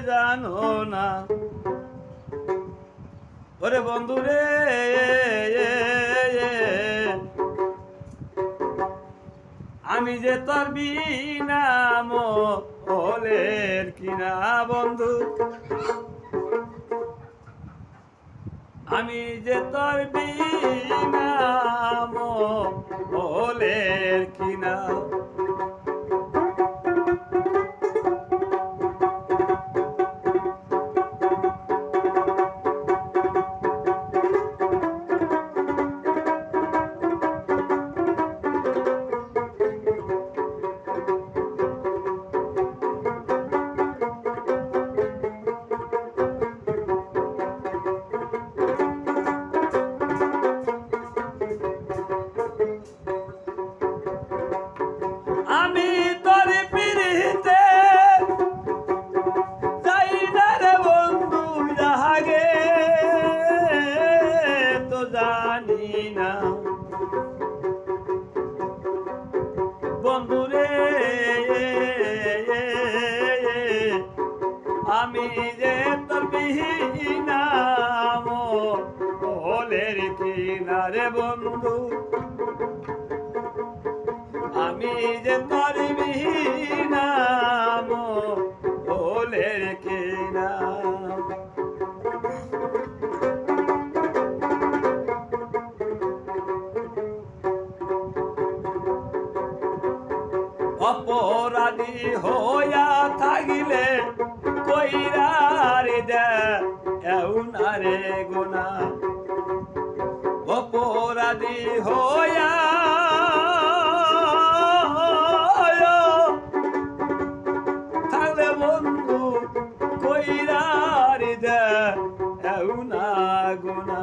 জানো না। ওরে বন্ধু রে, আমি যে তোর বিনাম হলের কিনা বন্ধু। আমি যে তোর বিনাম জানি না। বন্ধু আমি যে তোর বিহীনাম হলের কিনারে বন্ধু। আমি যে তোর অপরাধী হইয়া থাকিলে কইরার দে না রে গুনা। অপরাধী হইয়া বন্ধু গুনা।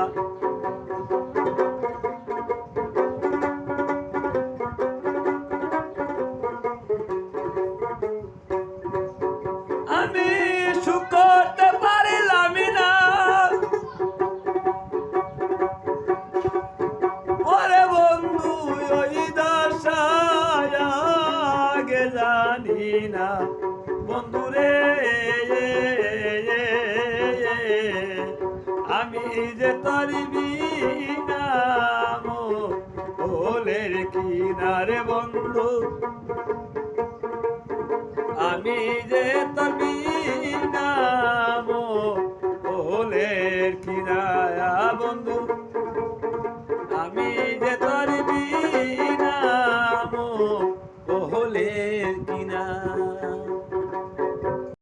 না। বন্ধুরে আমি যে তারিবি নাম ওলের কিনারে বন্ধু। আমি যে তোর